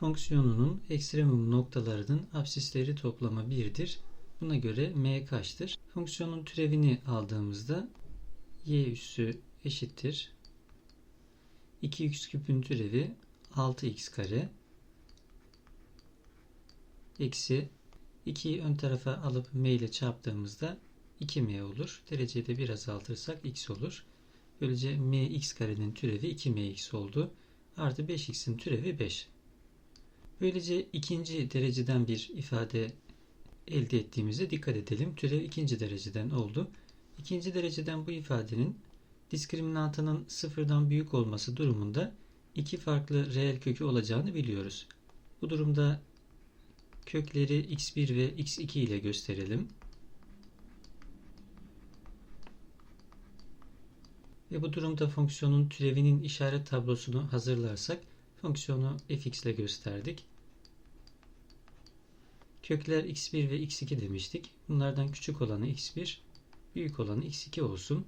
Fonksiyonunun ekstremum noktalarının absisleri toplamı 1'dir. Buna göre m kaçtır? Fonksiyonun türevini aldığımızda y üssü eşittir. 2x küpün türevi 6x kare eksi 2'yi ön tarafa alıp m ile çarptığımızda 2m olur. Dereceyi de bir azaltırsak x olur. Böylece mx karenin türevi 2mx oldu. Artı 5x'in türevi 5. Böylece ikinci dereceden bir ifade elde ettiğimize dikkat edelim. Türev ikinci dereceden oldu. İkinci dereceden bu ifadenin diskriminantının sıfırdan büyük olması durumunda iki farklı reel kökü olacağını biliyoruz. Bu durumda kökleri x1 ve x2 ile gösterelim. Ve bu durumda fonksiyonun türevinin işaret tablosunu hazırlarsak fonksiyonu fx ile gösterdik. Kökler x1 ve x2 demiştik. Bunlardan küçük olanı x1, büyük olanı x2 olsun.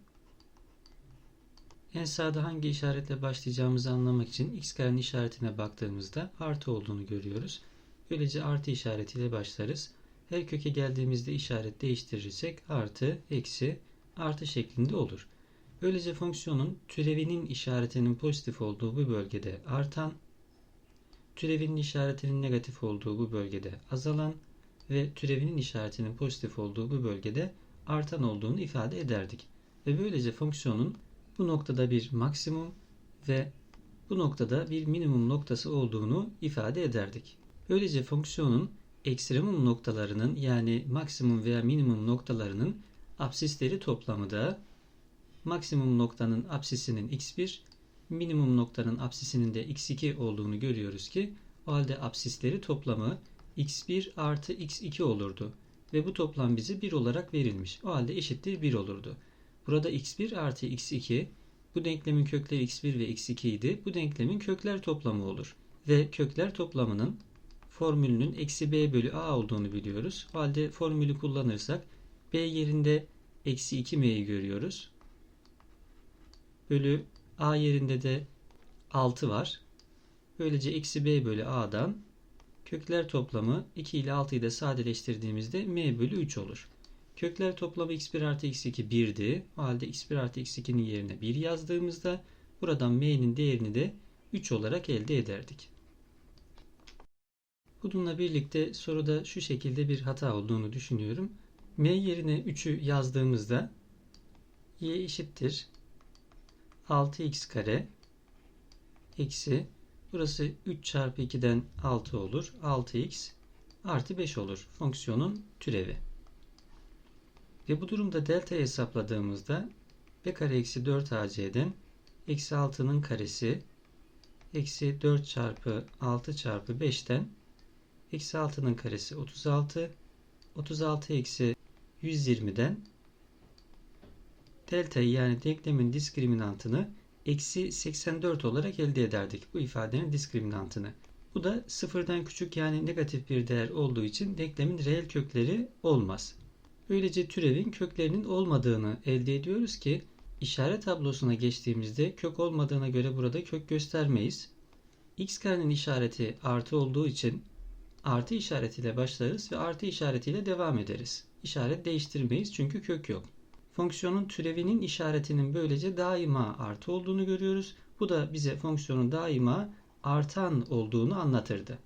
En sağda hangi işaretle başlayacağımızı anlamak için x karenin işaretine baktığımızda artı olduğunu görüyoruz. Böylece artı işaretiyle başlarız. Her köke geldiğimizde işaret değiştirirsek artı, eksi, artı şeklinde olur. Böylece fonksiyonun türevinin işaretinin pozitif olduğu bu bölgede artan, türevinin işaretinin negatif olduğu bu bölgede azalan ve türevinin işaretinin pozitif olduğu bu bölgede artan olduğunu ifade ederdik. Ve böylece fonksiyonun bu noktada bir maksimum ve bu noktada bir minimum noktası olduğunu ifade ederdik. Böylece fonksiyonun ekstremum noktalarının yani maksimum veya minimum noktalarının absisleri toplamı da maksimum noktanın absisinin x1, minimum noktanın absisinin de x2 olduğunu görüyoruz ki o halde absisleri toplamı x1 artı x2 olurdu. Ve bu toplam bize 1 olarak verilmiş. O halde eşittir 1 olurdu. Burada x1 artı x2 bu denklemin kökleri x1 ve x2 idi. Bu denklemin kökler toplamı olur. Ve kökler toplamının formülünün eksi b bölü a olduğunu biliyoruz. O halde formülü kullanırsak b yerinde eksi 2m'yi görüyoruz. Bölü a yerinde de 6 var. Böylece eksi b bölü a'dan kökler toplamı 2 ile 6'yı da sadeleştirdiğimizde m bölü 3 olur. Kökler toplamı x1 artı x2 1'di. O halde x1 artı x2'nin yerine 1 yazdığımızda buradan m'nin değerini de 3 olarak elde ederdik. Bununla birlikte soruda şu şekilde bir hata olduğunu düşünüyorum. m yerine 3'ü yazdığımızda y eşittir 6x kare eksi burası 3 çarpı 2'den 6 olur. 6x artı 5 olur. Fonksiyonun türevi. Ve bu durumda delta hesapladığımızda b kare eksi 4 ac'den eksi 6'nın karesi eksi 4 çarpı 6 çarpı 5'ten eksi 6'nın karesi 36 36 eksi 120'den delta'yı yani denklemin diskriminantını eksi 84 olarak elde ederdik bu ifadenin diskriminantını. Bu da sıfırdan küçük yani negatif bir değer olduğu için denklemin reel kökleri olmaz. Böylece türevin köklerinin olmadığını elde ediyoruz ki işaret tablosuna geçtiğimizde kök olmadığına göre burada kök göstermeyiz. x karenin işareti artı olduğu için artı işaretiyle başlarız ve artı işaretiyle devam ederiz. İşaret değiştirmeyiz çünkü kök yok. Fonksiyonun türevinin işaretinin böylece daima artı olduğunu görüyoruz. Bu da bize fonksiyonun daima artan olduğunu anlatırdı.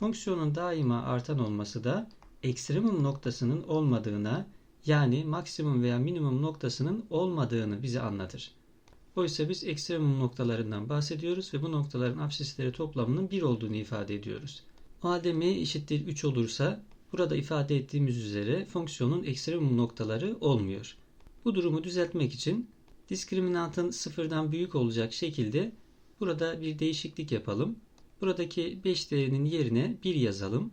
Fonksiyonun daima artan olması da ekstremum noktasının olmadığına yani maksimum veya minimum noktasının olmadığını bize anlatır. Oysa biz ekstremum noktalarından bahsediyoruz ve bu noktaların absisleri toplamının 1 olduğunu ifade ediyoruz. O halde m eşittir 3 olursa burada ifade ettiğimiz üzere fonksiyonun ekstremum noktaları olmuyor. Bu durumu düzeltmek için diskriminantın sıfırdan büyük olacak şekilde burada bir değişiklik yapalım. Buradaki 5 değerinin yerine 1 yazalım.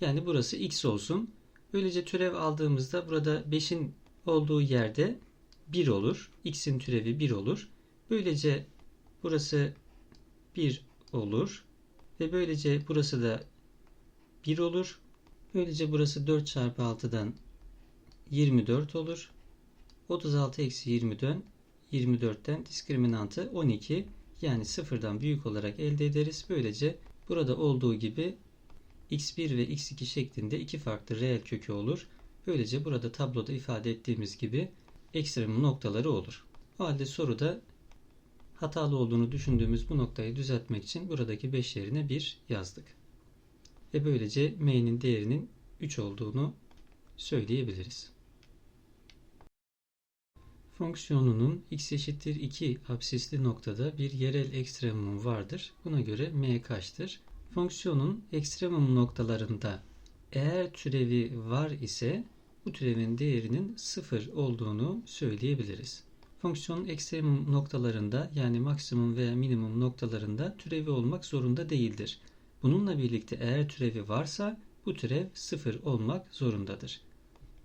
Yani burası x olsun. Böylece türev aldığımızda burada 5'in olduğu yerde 1 olur. x'in türevi 1 olur. Böylece burası 1 olur. Ve böylece burası da 1 olur. Böylece burası 4 çarpı 6'dan 24 olur. 36 eksi 20'den 24'ten diskriminantı 12 yani sıfırdan büyük olarak elde ederiz. Böylece burada olduğu gibi x1 ve x2 şeklinde iki farklı reel kökü olur. Böylece burada tabloda ifade ettiğimiz gibi ekstremum noktaları olur. O halde soruda hatalı olduğunu düşündüğümüz bu noktayı düzeltmek için buradaki 5 yerine 1 yazdık. Ve böylece m'nin değerinin 3 olduğunu söyleyebiliriz. Fonksiyonunun x eşittir 2 absisli noktada bir yerel ekstremum vardır. Buna göre m kaçtır? Fonksiyonun ekstremum noktalarında eğer türevi var ise bu türevin değerinin 0 olduğunu söyleyebiliriz. Fonksiyonun ekstremum noktalarında yani maksimum veya minimum noktalarında türevi olmak zorunda değildir. Bununla birlikte eğer türevi varsa bu türev 0 olmak zorundadır.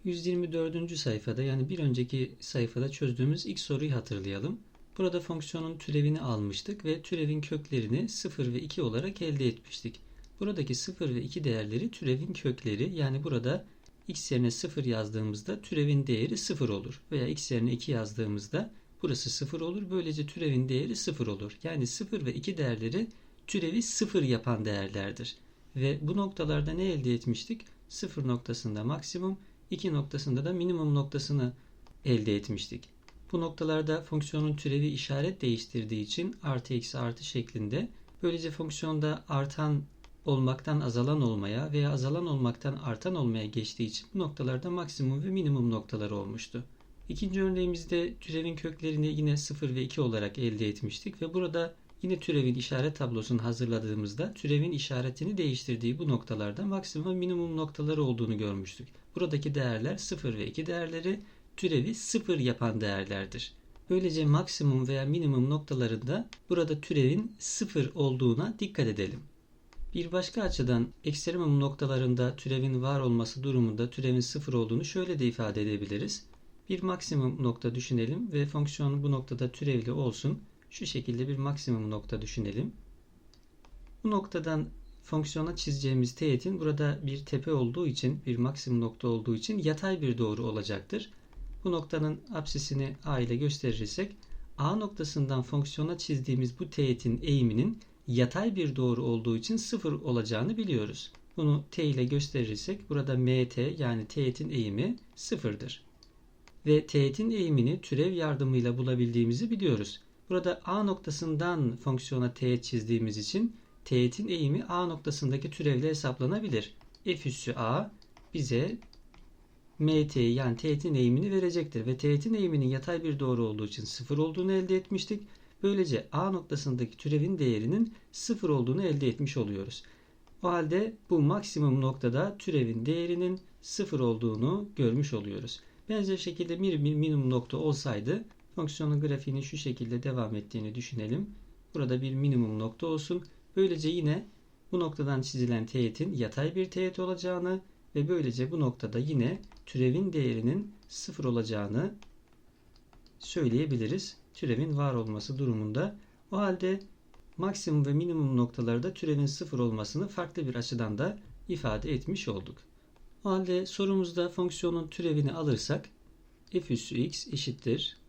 124. sayfada yani bir önceki sayfada çözdüğümüz ilk soruyu hatırlayalım. Burada fonksiyonun türevini almıştık ve türevin köklerini 0 ve 2 olarak elde etmiştik. Buradaki 0 ve 2 değerleri türevin kökleri yani burada x yerine 0 yazdığımızda türevin değeri 0 olur. Veya x yerine 2 yazdığımızda burası 0 olur. Böylece türevin değeri 0 olur. Yani 0 ve 2 değerleri türevi 0 yapan değerlerdir. Ve bu noktalarda ne elde etmiştik? 0 noktasında maksimum, 2 noktasında da minimum noktasını elde etmiştik. Bu noktalarda fonksiyonun türevi işaret değiştirdiği için artı eksi artı şeklinde böylece fonksiyonda artan olmaktan azalan olmaya veya azalan olmaktan artan olmaya geçtiği için bu noktalarda maksimum ve minimum noktaları olmuştu. İkinci örneğimizde türevin köklerini yine 0 ve 2 olarak elde etmiştik ve burada yine türevin işaret tablosunu hazırladığımızda türevin işaretini değiştirdiği bu noktalarda maksimum minimum noktaları olduğunu görmüştük. Buradaki değerler 0 ve 2 değerleri türevi 0 yapan değerlerdir. Böylece maksimum veya minimum noktalarında burada türevin 0 olduğuna dikkat edelim. Bir başka açıdan ekstremum noktalarında türevin var olması durumunda türevin 0 olduğunu şöyle de ifade edebiliriz. Bir maksimum nokta düşünelim ve fonksiyon bu noktada türevli olsun. Şu şekilde bir maksimum nokta düşünelim. Bu noktadan fonksiyona çizeceğimiz teğetin burada bir tepe olduğu için, bir maksimum nokta olduğu için yatay bir doğru olacaktır. Bu noktanın apsisini A ile gösterirsek A noktasından fonksiyona çizdiğimiz bu teğetin eğiminin yatay bir doğru olduğu için sıfır olacağını biliyoruz. Bunu t ile gösterirsek burada mt yani teğetin eğimi sıfırdır. Ve teğetin eğimini türev yardımıyla bulabildiğimizi biliyoruz. Burada a noktasından fonksiyona teğet çizdiğimiz için teğetin eğimi a noktasındaki türevle hesaplanabilir. f üssü a bize mt yani teğetin eğimini verecektir. Ve teğetin eğiminin yatay bir doğru olduğu için sıfır olduğunu elde etmiştik. Böylece A noktasındaki türevin değerinin sıfır olduğunu elde etmiş oluyoruz. O halde bu maksimum noktada türevin değerinin sıfır olduğunu görmüş oluyoruz. Benzer şekilde bir minimum nokta olsaydı fonksiyonun grafiğinin şu şekilde devam ettiğini düşünelim. Burada bir minimum nokta olsun. Böylece yine bu noktadan çizilen teğetin yatay bir teğet olacağını ve böylece bu noktada yine türevin değerinin sıfır olacağını söyleyebiliriz türevin var olması durumunda. O halde maksimum ve minimum noktalarda türevin sıfır olmasını farklı bir açıdan da ifade etmiş olduk. O halde sorumuzda fonksiyonun türevini alırsak f üssü x eşittir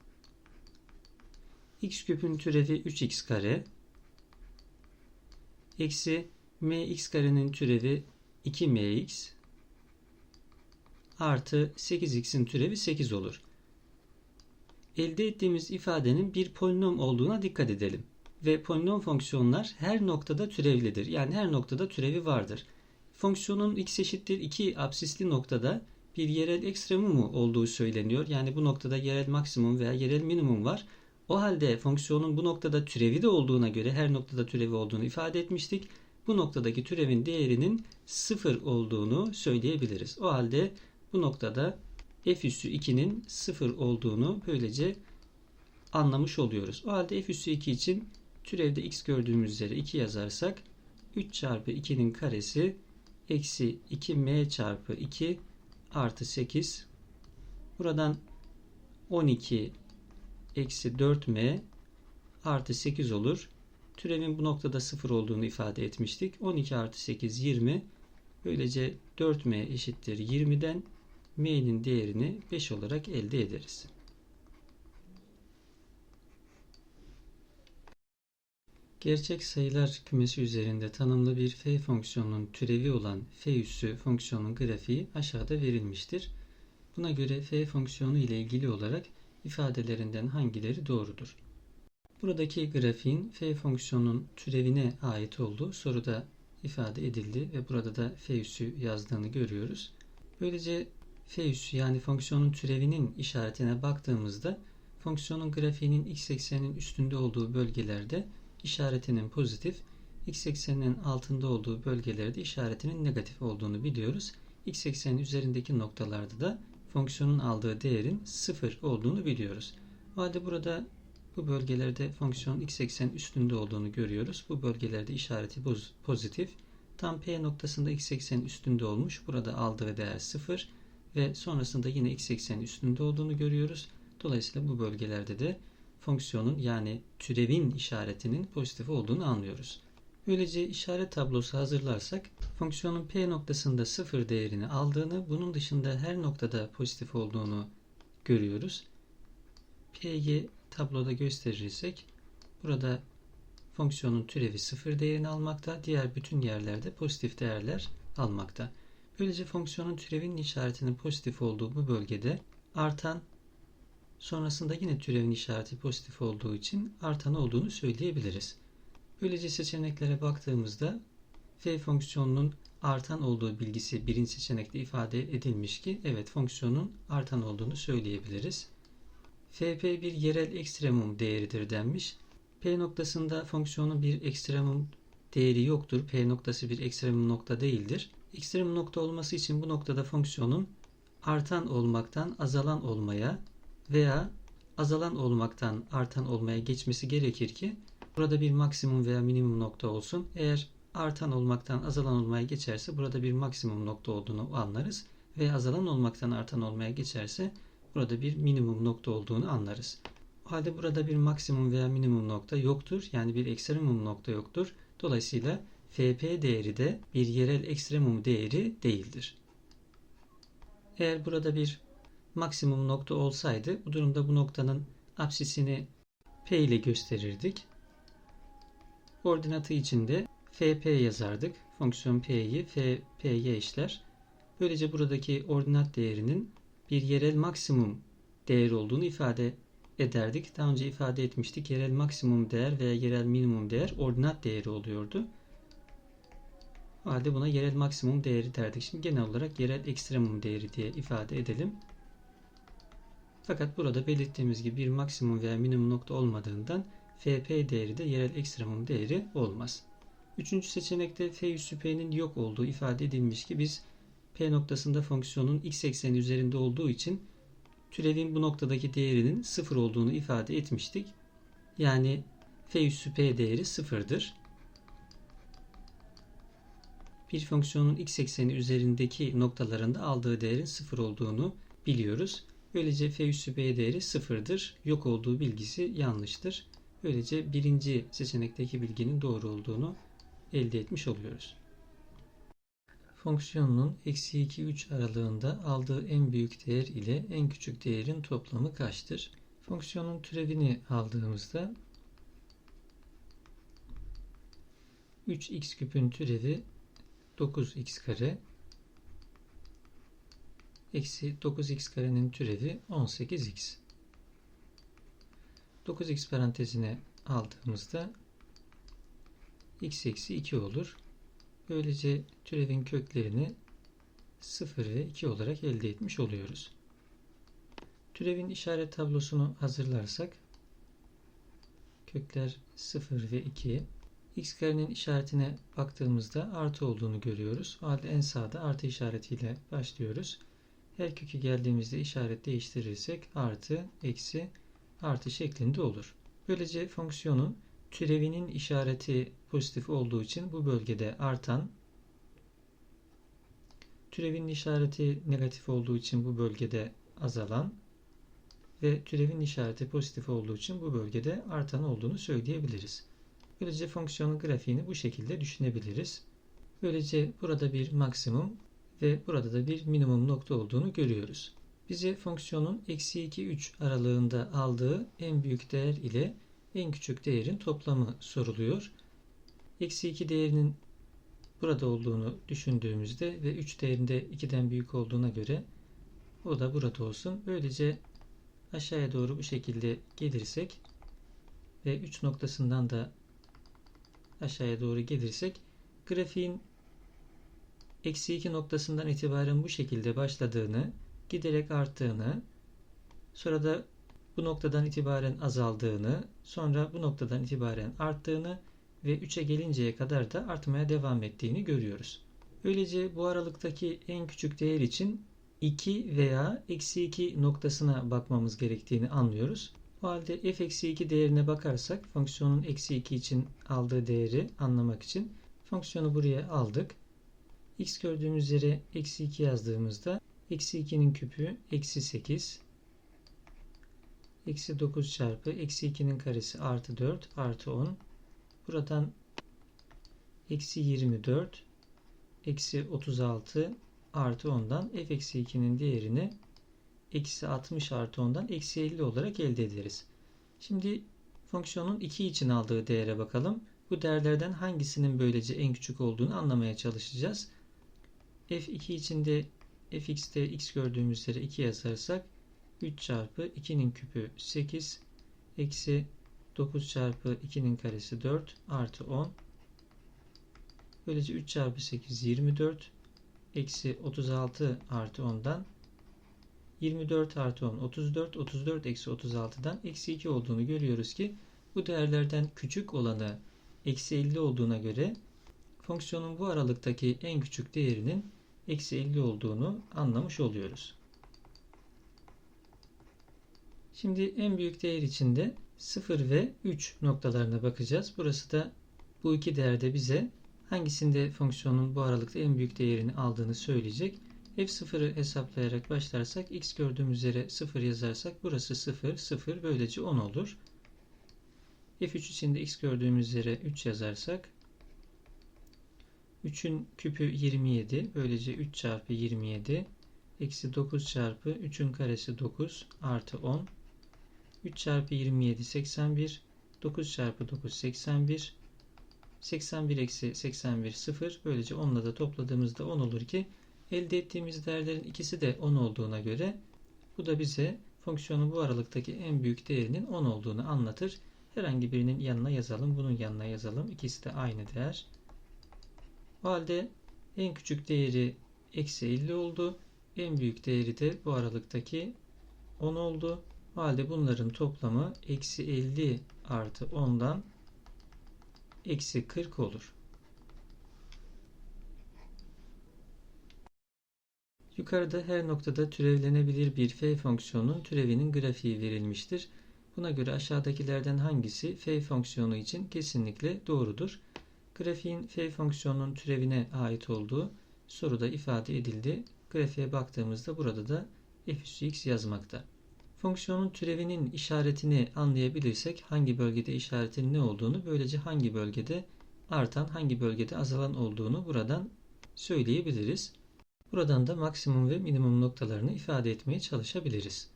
x küpün türevi 3x kare eksi mx karenin türevi 2mx artı 8x'in türevi 8 olur elde ettiğimiz ifadenin bir polinom olduğuna dikkat edelim. Ve polinom fonksiyonlar her noktada türevlidir. Yani her noktada türevi vardır. Fonksiyonun x eşittir 2 absisli noktada bir yerel ekstremumu olduğu söyleniyor. Yani bu noktada yerel maksimum veya yerel minimum var. O halde fonksiyonun bu noktada türevi de olduğuna göre her noktada türevi olduğunu ifade etmiştik. Bu noktadaki türevin değerinin sıfır olduğunu söyleyebiliriz. O halde bu noktada f üssü 2'nin 0 olduğunu böylece anlamış oluyoruz. O halde f üssü 2 için türevde x gördüğümüz üzere 2 yazarsak 3 çarpı 2'nin karesi eksi 2m çarpı 2 artı 8 buradan 12 eksi 4m artı 8 olur. Türevin bu noktada 0 olduğunu ifade etmiştik. 12 artı 8 20 böylece 4m eşittir 20'den m'nin değerini 5 olarak elde ederiz. Gerçek sayılar kümesi üzerinde tanımlı bir f fonksiyonunun türevi olan f üssü fonksiyonun grafiği aşağıda verilmiştir. Buna göre f fonksiyonu ile ilgili olarak ifadelerinden hangileri doğrudur? Buradaki grafiğin f fonksiyonunun türevine ait olduğu soruda ifade edildi ve burada da f üssü yazdığını görüyoruz. Böylece f üssü yani fonksiyonun türevinin işaretine baktığımızda fonksiyonun grafiğinin x ekseninin üstünde olduğu bölgelerde işaretinin pozitif, x ekseninin altında olduğu bölgelerde işaretinin negatif olduğunu biliyoruz. x eksenin üzerindeki noktalarda da fonksiyonun aldığı değerin sıfır olduğunu biliyoruz. O halde burada bu bölgelerde fonksiyon x eksenin üstünde olduğunu görüyoruz. Bu bölgelerde işareti pozitif. Tam P noktasında x eksenin üstünde olmuş. Burada aldığı değer 0 ve sonrasında yine x eksenin üstünde olduğunu görüyoruz. Dolayısıyla bu bölgelerde de fonksiyonun yani türevin işaretinin pozitif olduğunu anlıyoruz. Böylece işaret tablosu hazırlarsak fonksiyonun P noktasında 0 değerini aldığını, bunun dışında her noktada pozitif olduğunu görüyoruz. P'yi tabloda gösterirsek burada fonksiyonun türevi 0 değerini almakta, diğer bütün yerlerde pozitif değerler almakta. Böylece fonksiyonun türevinin işaretinin pozitif olduğu bu bölgede artan sonrasında yine türevin işareti pozitif olduğu için artan olduğunu söyleyebiliriz. Böylece seçeneklere baktığımızda f fonksiyonunun artan olduğu bilgisi birinci seçenekte ifade edilmiş ki evet fonksiyonun artan olduğunu söyleyebiliriz. fp bir yerel ekstremum değeridir denmiş. p noktasında fonksiyonun bir ekstremum değeri yoktur. p noktası bir ekstremum nokta değildir. Ekstremum nokta olması için bu noktada fonksiyonun artan olmaktan azalan olmaya veya azalan olmaktan artan olmaya geçmesi gerekir ki burada bir maksimum veya minimum nokta olsun. Eğer artan olmaktan azalan olmaya geçerse burada bir maksimum nokta olduğunu anlarız ve azalan olmaktan artan olmaya geçerse burada bir minimum nokta olduğunu anlarız. O halde burada bir maksimum veya minimum nokta yoktur. Yani bir ekstremum nokta yoktur. Dolayısıyla FP değeri de bir yerel ekstremum değeri değildir. Eğer burada bir maksimum nokta olsaydı bu durumda bu noktanın apsisini P ile gösterirdik. Ordinatı içinde FP yazardık. Fonksiyon P'yi FP'ye eşler. Böylece buradaki ordinat değerinin bir yerel maksimum değer olduğunu ifade ederdik. Daha önce ifade etmiştik. Yerel maksimum değer veya yerel minimum değer ordinat değeri oluyordu. O halde buna yerel maksimum değeri derdik. Şimdi genel olarak yerel ekstremum değeri diye ifade edelim. Fakat burada belirttiğimiz gibi bir maksimum veya minimum nokta olmadığından FP değeri de yerel ekstremum değeri olmaz. Üçüncü seçenekte F üssü P'nin yok olduğu ifade edilmiş ki biz P noktasında fonksiyonun x ekseni üzerinde olduğu için türevin bu noktadaki değerinin sıfır olduğunu ifade etmiştik. Yani F üssü P değeri sıfırdır. Bir fonksiyonun x ekseni üzerindeki noktalarında aldığı değerin sıfır olduğunu biliyoruz. Böylece f üssü b değeri sıfırdır. Yok olduğu bilgisi yanlıştır. Böylece birinci seçenekteki bilginin doğru olduğunu elde etmiş oluyoruz. Fonksiyonun eksi 2 3 aralığında aldığı en büyük değer ile en küçük değerin toplamı kaçtır? Fonksiyonun türevini aldığımızda 3x küpün türevi 9x kare eksi 9x karenin türevi 18x. 9x parantezine aldığımızda x eksi 2 olur. Böylece türevin köklerini 0 ve 2 olarak elde etmiş oluyoruz. Türevin işaret tablosunu hazırlarsak kökler 0 ve 2 x karenin işaretine baktığımızda artı olduğunu görüyoruz. O halde en sağda artı işaretiyle başlıyoruz. Her kökü geldiğimizde işaret değiştirirsek artı, eksi, artı şeklinde olur. Böylece fonksiyonun türevinin işareti pozitif olduğu için bu bölgede artan, türevin işareti negatif olduğu için bu bölgede azalan ve türevin işareti pozitif olduğu için bu bölgede artan olduğunu söyleyebiliriz. Böylece fonksiyonun grafiğini bu şekilde düşünebiliriz. Böylece burada bir maksimum ve burada da bir minimum nokta olduğunu görüyoruz. Bize fonksiyonun eksi 2 3 aralığında aldığı en büyük değer ile en küçük değerin toplamı soruluyor. Eksi 2 değerinin burada olduğunu düşündüğümüzde ve 3 değerinde 2'den büyük olduğuna göre o da burada olsun. Böylece aşağıya doğru bu şekilde gelirsek ve 3 noktasından da aşağıya doğru gelirsek grafiğin eksi 2 noktasından itibaren bu şekilde başladığını, giderek arttığını, sonra da bu noktadan itibaren azaldığını, sonra bu noktadan itibaren arttığını ve 3'e gelinceye kadar da artmaya devam ettiğini görüyoruz. Böylece bu aralıktaki en küçük değer için 2 veya eksi 2 noktasına bakmamız gerektiğini anlıyoruz. O halde f eksi 2 değerine bakarsak fonksiyonun eksi 2 için aldığı değeri anlamak için fonksiyonu buraya aldık. x gördüğümüz yere eksi 2 yazdığımızda eksi 2'nin küpü eksi 8 eksi 9 çarpı eksi 2'nin karesi artı 4 artı 10 buradan eksi 24 eksi 36 artı 10'dan f eksi 2'nin değerini eksi 60 artı 10'dan eksi 50 olarak elde ederiz. Şimdi fonksiyonun 2 için aldığı değere bakalım. Bu değerlerden hangisinin böylece en küçük olduğunu anlamaya çalışacağız. f2 içinde fx'te x gördüğümüz yere 2 yazarsak 3 çarpı 2'nin küpü 8 eksi 9 çarpı 2'nin karesi 4 artı 10 böylece 3 çarpı 8 24 eksi 36 artı 10'dan 24 artı 10 34 34 eksi 36'dan eksi 2 olduğunu görüyoruz ki bu değerlerden küçük olanı eksi 50 olduğuna göre fonksiyonun bu aralıktaki en küçük değerinin eksi 50 olduğunu anlamış oluyoruz. Şimdi en büyük değer içinde 0 ve 3 noktalarına bakacağız. Burası da bu iki değerde bize hangisinde fonksiyonun bu aralıkta en büyük değerini aldığını söyleyecek. F0'ı hesaplayarak başlarsak x gördüğümüz yere 0 yazarsak burası 0, 0 böylece 10 olur. F3 için de x gördüğümüz yere 3 yazarsak 3'ün küpü 27 böylece 3 çarpı 27 eksi 9 çarpı 3'ün karesi 9 artı 10 3 çarpı 27 81 9 çarpı 9 81 81 eksi 81 0 böylece 10 ile de topladığımızda 10 olur ki elde ettiğimiz değerlerin ikisi de 10 olduğuna göre bu da bize fonksiyonun bu aralıktaki en büyük değerinin 10 olduğunu anlatır. Herhangi birinin yanına yazalım. Bunun yanına yazalım. İkisi de aynı değer. O halde en küçük değeri eksi 50 oldu. En büyük değeri de bu aralıktaki 10 oldu. O halde bunların toplamı eksi 50 artı 10'dan eksi 40 olur. Yukarıda her noktada türevlenebilir bir f fonksiyonunun türevinin grafiği verilmiştir. Buna göre aşağıdakilerden hangisi f fonksiyonu için kesinlikle doğrudur? Grafiğin f fonksiyonunun türevine ait olduğu soruda ifade edildi. Grafiğe baktığımızda burada da f üssü x yazmakta. Fonksiyonun türevinin işaretini anlayabilirsek hangi bölgede işaretin ne olduğunu böylece hangi bölgede artan hangi bölgede azalan olduğunu buradan söyleyebiliriz. Buradan da maksimum ve minimum noktalarını ifade etmeye çalışabiliriz.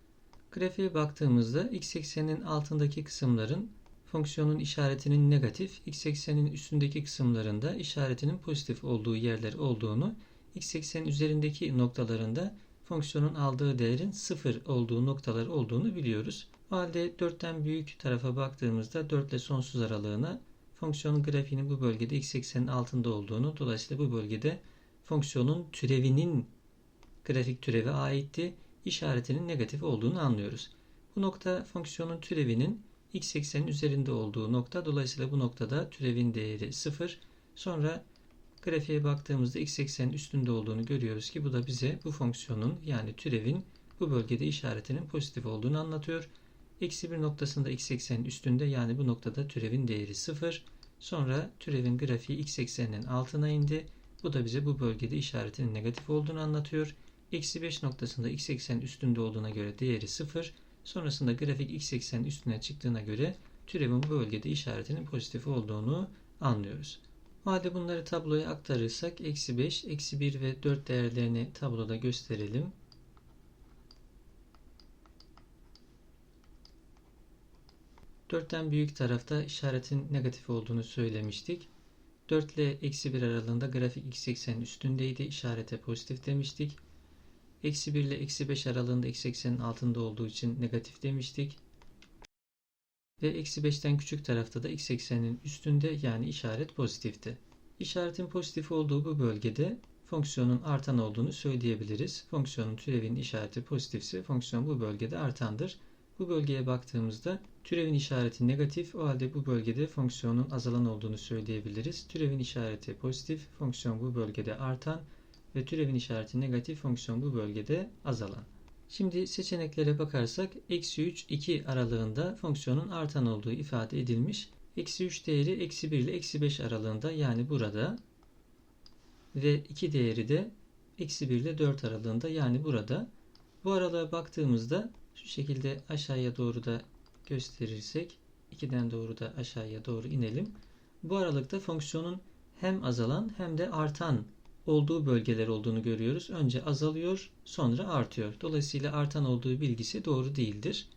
Grafiğe baktığımızda x ekseninin altındaki kısımların fonksiyonun işaretinin negatif, x eksenin üstündeki kısımlarında işaretinin pozitif olduğu yerler olduğunu, x eksenin üzerindeki noktalarında fonksiyonun aldığı değerin sıfır olduğu noktalar olduğunu biliyoruz. O halde 4'ten büyük tarafa baktığımızda 4 ile sonsuz aralığına fonksiyonun grafiğinin bu bölgede x eksenin altında olduğunu, dolayısıyla bu bölgede fonksiyonun türevinin grafik türevi aitti. işaretinin negatif olduğunu anlıyoruz. Bu nokta fonksiyonun türevinin x eksenin üzerinde olduğu nokta. Dolayısıyla bu noktada türevin değeri 0. Sonra grafiğe baktığımızda x eksenin üstünde olduğunu görüyoruz ki bu da bize bu fonksiyonun yani türevin bu bölgede işaretinin pozitif olduğunu anlatıyor. Eksi bir noktasında x eksenin üstünde yani bu noktada türevin değeri 0. Sonra türevin grafiği x ekseninin altına indi. Bu da bize bu bölgede işaretinin negatif olduğunu anlatıyor. Eksi 5 noktasında x eksenin üstünde olduğuna göre değeri 0. Sonrasında grafik x eksenin üstüne çıktığına göre türevin bu bölgede işaretinin pozitif olduğunu anlıyoruz. Madem bunları tabloya aktarırsak eksi 5, eksi 1 ve 4 değerlerini tabloda gösterelim. 4'ten büyük tarafta işaretin negatif olduğunu söylemiştik. 4 ile eksi 1 aralığında grafik x eksenin üstündeydi. İşarete pozitif demiştik. Eksi 1 ile eksi 5 aralığında x eksenin altında olduğu için negatif demiştik. Ve eksi 5'ten küçük tarafta da x eksenin üstünde yani işaret pozitifti. İşaretin pozitif olduğu bu bölgede fonksiyonun artan olduğunu söyleyebiliriz. Fonksiyonun türevinin işareti pozitifse fonksiyon bu bölgede artandır. Bu bölgeye baktığımızda türevin işareti negatif o halde bu bölgede fonksiyonun azalan olduğunu söyleyebiliriz. Türevin işareti pozitif fonksiyon bu bölgede artan ve türevin işareti negatif fonksiyon bu bölgede azalan. Şimdi seçeneklere bakarsak eksi 3 2 aralığında fonksiyonun artan olduğu ifade edilmiş. Eksi 3 değeri eksi 1 ile eksi 5 aralığında yani burada ve 2 değeri de eksi 1 ile 4 aralığında yani burada. Bu aralığa baktığımızda şu şekilde aşağıya doğru da gösterirsek 2'den doğru da aşağıya doğru inelim. Bu aralıkta fonksiyonun hem azalan hem de artan olduğu bölgeler olduğunu görüyoruz. Önce azalıyor, sonra artıyor. Dolayısıyla artan olduğu bilgisi doğru değildir.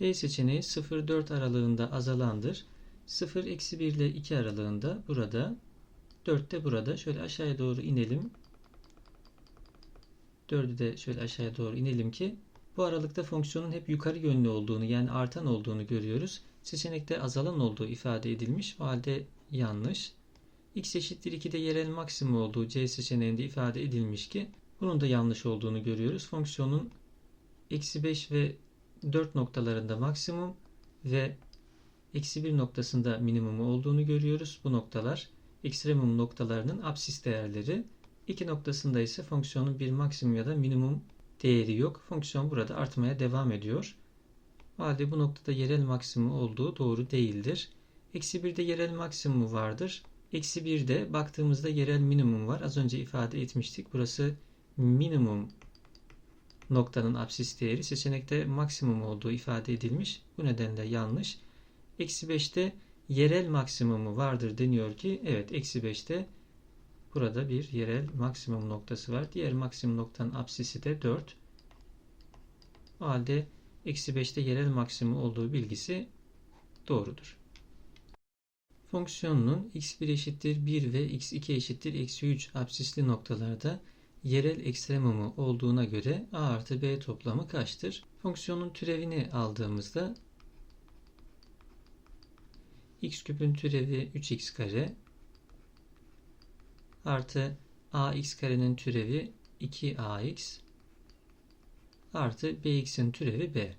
B seçeneği 0-4 aralığında azalandır. 0-1 ile 2 aralığında burada, 4 de burada. Şöyle aşağıya doğru inelim. 4'ü de şöyle aşağıya doğru inelim ki bu aralıkta fonksiyonun hep yukarı yönlü olduğunu yani artan olduğunu görüyoruz. Seçenekte azalan olduğu ifade edilmiş. O halde yanlış. X eşittir 2'de yerel maksimum olduğu C seçeneğinde ifade edilmiş ki bunun da yanlış olduğunu görüyoruz. Fonksiyonun eksi 5 ve 4 noktalarında maksimum ve eksi 1 noktasında minimumu olduğunu görüyoruz. Bu noktalar ekstremum noktalarının absis değerleri. 2 noktasında ise fonksiyonun bir maksimum ya da minimum değeri yok. Fonksiyon burada artmaya devam ediyor. O halde bu noktada yerel maksimum olduğu doğru değildir. Eksi 1'de yerel maksimum vardır. Eksi 1'de baktığımızda yerel minimum var. Az önce ifade etmiştik. Burası minimum noktanın absis değeri. Seçenekte maksimum olduğu ifade edilmiş. Bu nedenle yanlış. Eksi 5'te yerel maksimumu vardır deniyor ki evet eksi 5'te burada bir yerel maksimum noktası var. Diğer maksimum noktanın absisi de 4. O halde eksi 5'te yerel maksimum olduğu bilgisi doğrudur. Fonksiyonunun x1 eşittir 1 ve x2 eşittir eksi 3 absisli noktalarda yerel ekstremumu olduğuna göre a artı b toplamı kaçtır? Fonksiyonun türevini aldığımızda x küpün türevi 3x kare artı ax karenin türevi 2ax artı bx'in türevi b.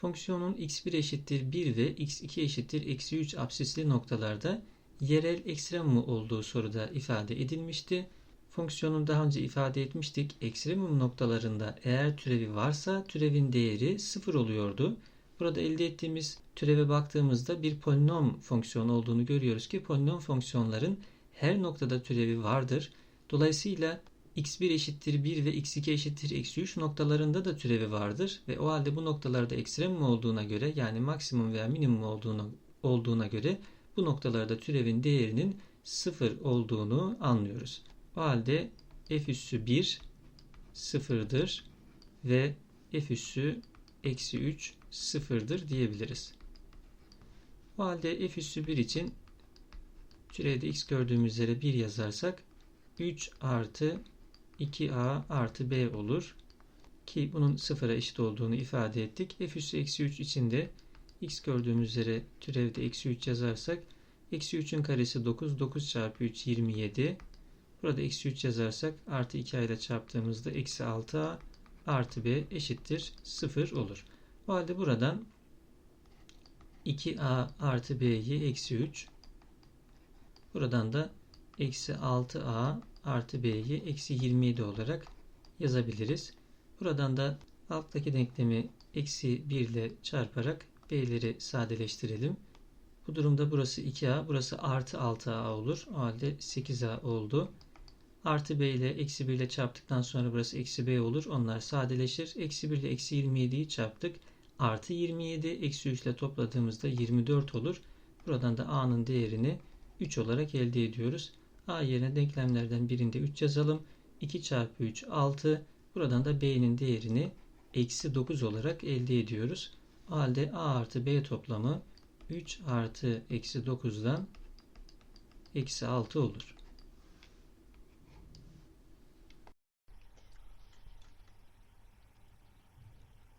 Fonksiyonun x1 eşittir 1 ve x2 eşittir eksi 3 absisli noktalarda yerel ekstremumu olduğu soruda ifade edilmişti. Fonksiyonun daha önce ifade etmiştik. Ekstremum noktalarında eğer türevi varsa türevin değeri 0 oluyordu. Burada elde ettiğimiz türeve baktığımızda bir polinom fonksiyon olduğunu görüyoruz ki polinom fonksiyonların her noktada türevi vardır. Dolayısıyla x1 eşittir 1 ve x2 eşittir eksi 3 noktalarında da türevi vardır. Ve o halde bu noktalarda ekstremum olduğuna göre yani maksimum veya minimum olduğuna, olduğuna göre bu noktalarda türevin değerinin 0 olduğunu anlıyoruz. O halde f üssü 1 sıfırdır ve f üssü eksi 3 sıfırdır diyebiliriz. O halde f üssü 1 için türevde x gördüğümüz üzere 1 yazarsak 3 artı 2a artı b olur. Ki bunun sıfıra eşit olduğunu ifade ettik. f üssü eksi 3 için de x gördüğümüz üzere türevde eksi 3 yazarsak eksi 3'ün karesi 9. 9 çarpı 3 27. Burada eksi 3 yazarsak artı 2a ile çarptığımızda eksi 6a artı b eşittir 0 olur. O halde buradan 2a artı b'yi eksi 3 buradan da eksi 6a artı b'yi eksi 27 olarak yazabiliriz. Buradan da alttaki denklemi eksi 1 ile çarparak b'leri sadeleştirelim. Bu durumda burası 2a, burası artı 6a olur. O halde 8a oldu. Artı b ile eksi 1 ile çarptıktan sonra burası eksi b olur. Onlar sadeleşir. Eksi 1 ile eksi 27'yi çarptık. Artı 27 eksi 3 ile topladığımızda 24 olur. Buradan da a'nın değerini 3 olarak elde ediyoruz. A yerine denklemlerden birinde 3 yazalım. 2 çarpı 3 6. Buradan da B'nin değerini eksi 9 olarak elde ediyoruz. O halde A artı B toplamı 3 artı eksi 9'dan eksi 6 olur.